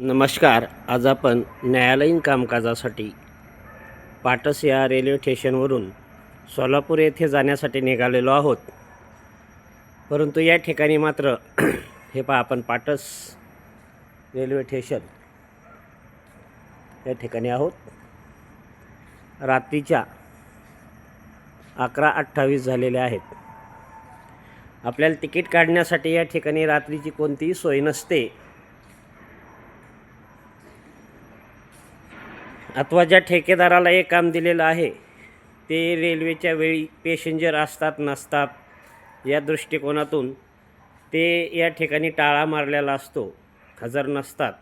नमस्कार आज आपण न्यायालयीन कामकाजासाठी पाटस या रेल्वे स्टेशनवरून सोलापूर येथे जाण्यासाठी निघालेलो आहोत. परंतु या ठिकाणी मात्र हे पहा आपण पाटस रेल्वे स्टेशन या ठिकाणी आहोत. रात्रीच्या अकरा अठ्ठावीस झालेल्या आहेत. आपल्याला तिकीट काढण्यासाठी या ठिकाणी रात्रीची कोणतीही सोय नसते. अथवा ज्या ठेकेदाराला हे काम दिलेलं आहे ते रेल्वेच्या वेळी पॅसेंजर असतात नसतात या दृष्टिकोनातून ते या ठिकाणी टाळा मारलेला असतो हजर नसतात.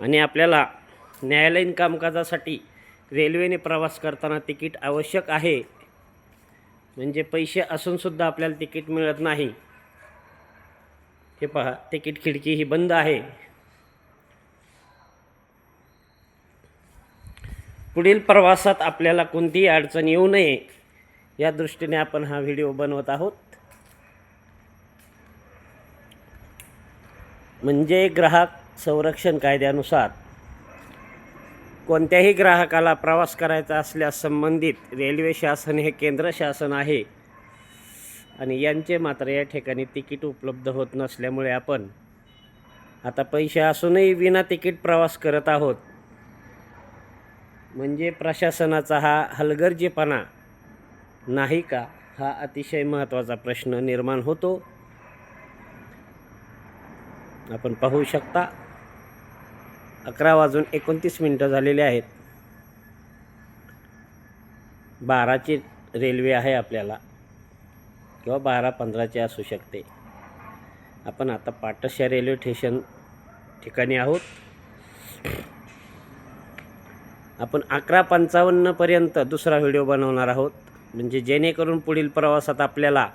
आणि आपल्याला न्यायालयीन कामकाजासाठी रेल्वेने प्रवास करताना तिकीट आवश्यक आहे. म्हणजे पैसे असूनसुद्धा आपल्याला तिकीट मिळत नाही. हे पहा तिकीट खिडकी ही बंद आहे. पुढील प्रवासात आपल्याला कोणतीही अडचण येऊ नये. या दृष्टीने आपण हा व्हिडिओ बनवत आहोत. म्हणजे ग्राहक संरक्षण कायद्यानुसार कोणत्याही ग्राहकाला प्रवास करायचा असल्यास संबंधित रेल्वे शासन हे केंद्र शासन आहे. आणि यांचे मात्र या ठिकाणी तिकीट उपलब्ध होत नसल्यामुळे आपण आता पैसे असूनही विना तिकीट प्रवास करत आहोत. म्हणजे प्रशासनाचा हा हलगर्जीपणा नाही का? हा अतिशय महत्त्वाचा प्रश्न निर्माण होतो. आपण पाहू शकता अकरा वाजून एकोणतीस मिनटं झालेली आहेत. बाराची रेल्वे आहे आपल्याला किंवा बारा पंधराची असू शकते. आपण आता पाटशा रेल्वे स्टेशन ठिकाणी आहोत. आपण अकरा पंचावन्नपर्यंत दुसरा व्हिडिओ बनवणार आहोत. म्हणजे जेणेकरून पुढील प्रवासात आपल्याला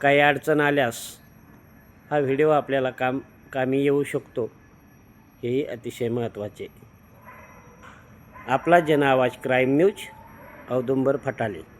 काही अडचण आल्यास हा व्हिडिओ आपल्याला काम कामी येऊ शकतो. हेही अतिशय महत्त्वाचे. आपला जन आवाज क्राईम न्यूज औदुंबर फटाले.